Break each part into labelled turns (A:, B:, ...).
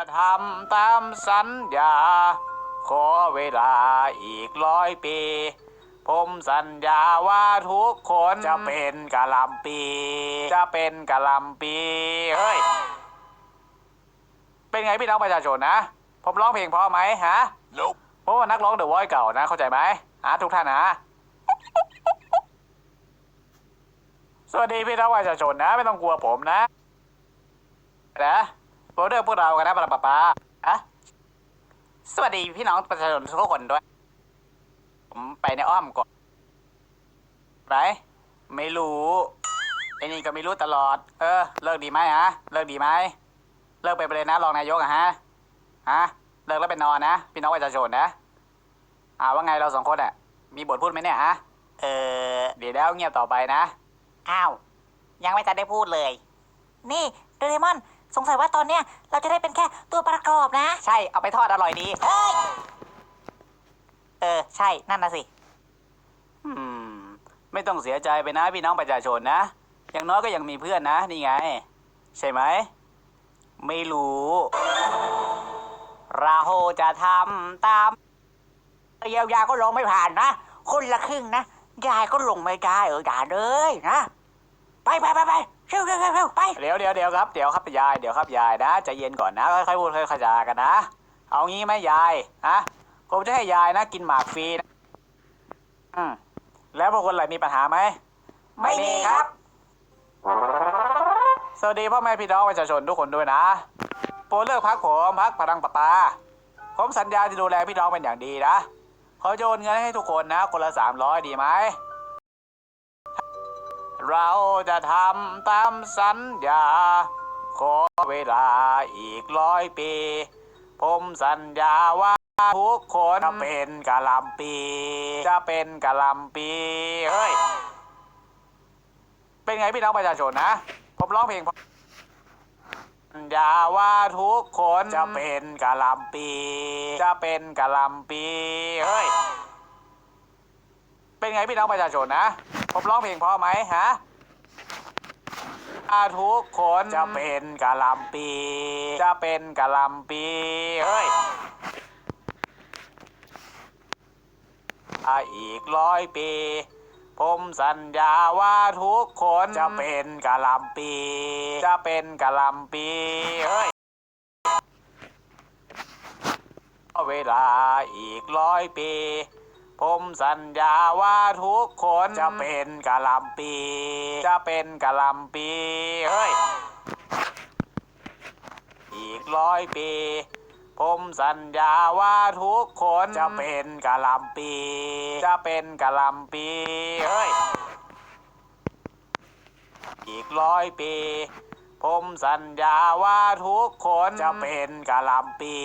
A: จะทำตามสัญญา ขอเวลาอีกร้อยปี ผมสัญญาว่าทุกคนจะเป็นกะหลำปี จะเป็นกะหลำปี เฮ้ย เป็นไงพี่น้องประชาชนนะ ผมร้องเพลงเพราะไหมฮะ
B: Nope.
A: ผมว่านักร้องเดอะวอยเก่านะ เข้าใจไหมฮะทุกท่านนะสวัสดีพี่น้องประชาชนนะ ไม่ต้องกลัวผมนะนะ โปรเดอร์พวกเรากันนะปะปะปะอะสวัสดีพี่น้องประชาชนทุกคนด้วย ผมไปในอ้อมก่อนไหนไม่รู้ไอ้นี่ก็ไม่รู้ตลอด เออ เลิกดีไหมฮะ เลิกดีไหม เลิกไปเลยนะรองนายกอะฮะ ฮะ เลิกแล้วไปนอนนะ พี่น้องประชาชนนะ อ่าว่าไงเราสองคนอะมีบทพูดไหมเนี่ยฮะ เออ เดี๋ยวแล้วเงียบต่อไปนะ
C: อ้าว ยังไม่ทันได้พูดเลย นี่โดเรมอน สงสัยว่าตอนเนี้ยเราจะได้เป็นแค่ตัวประกอบนะ
A: ใช่ เอาไปทอดอร่อยดี
C: เฮ้ย เออ ใช่ นั่นนะสิ
A: อืม ไม่ต้องเสียใจไปนะพี่น้องประชาชนนะ อย่างน้อยก็ยังมีเพื่อนนะ นี่ไง ใช่ไหม ไม่รู้เราจะทำตาม
C: เยียวยาก็ลงไม่ผ่านนะ คนละครึ่งนะ ยายก็ลงไม่ได้เอออย่าเลยนะ ไปไปไปไป เร็วเร็วเร็วเร็วไป
A: เดี๋ยวเดี๋ยวเดี๋ยวครับเดี๋ยวครับยายเดี๋ยวครับยายนะใจเย็นก่อนนะค่อยๆพูดค่อยๆขจากันนะ เอางี้ไหมยายฮะผมจะให้ยายนะ กินหมากฟรีนะอืมแล้วพวกคนไหนมีปัญหาไหม
C: ไม่มีครับ
A: สวัสดีพ่อแม่พี่น้องประชาชนทุกคนด้วยนะโปรดเลือกพักผมพักพลังปะปา ผมสัญญาจะดูแลพี่น้องเป็นอย่างดีนะขาจะโอนเงินให้ทุกคนนะ คนละสามร้อยดีไหม เราจะทำตามสัญญา ขอเวลาอีกร้อยปี ผมสัญญาว่าทุกคนจะเป็นกะลำปี จะเป็นกะลำปี เฮ้ย เป็นไงพี่น้องประชาชนนะ ผมร้องเพลงสัญญาว่าทุกคนจะเป็นกะลำปี จะเป็นกะลำปี เฮ้ย เป็นไงพี่น้องประชาชนนะ ผมร้องเพลงเพราะไหมฮะอาทุกคนจะเป็นกะหลำปี จะเป็นกะหลำปี เฮ้ยอาอีกร้อยปี ผมสัญญาว่าทุกคนจะเป็นกะหลำปี จะเป็นกะหลำปี เฮ้ยเวลาอีกร้อยปี ผมสัญญาว่าทุกคนจะเป็นกะหลำปี จะเป็นกะหลำปี เฮ้ย อีกร้อยปี ผมสัญญาว่าทุกคนจะเป็นกะหลำปี จะเป็นกะหลำปี เฮ้ย อีกร้อยปีผมสัญญาว่าทุกคนจะเป็นกะหลำปี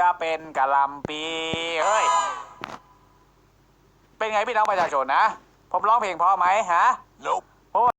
A: จะเป็นกะหลำปีเฮ้ยเป็น ไงพี่น้องประชาชนนะ ผมร้องเพลงพอไหมฮะ
B: Nope.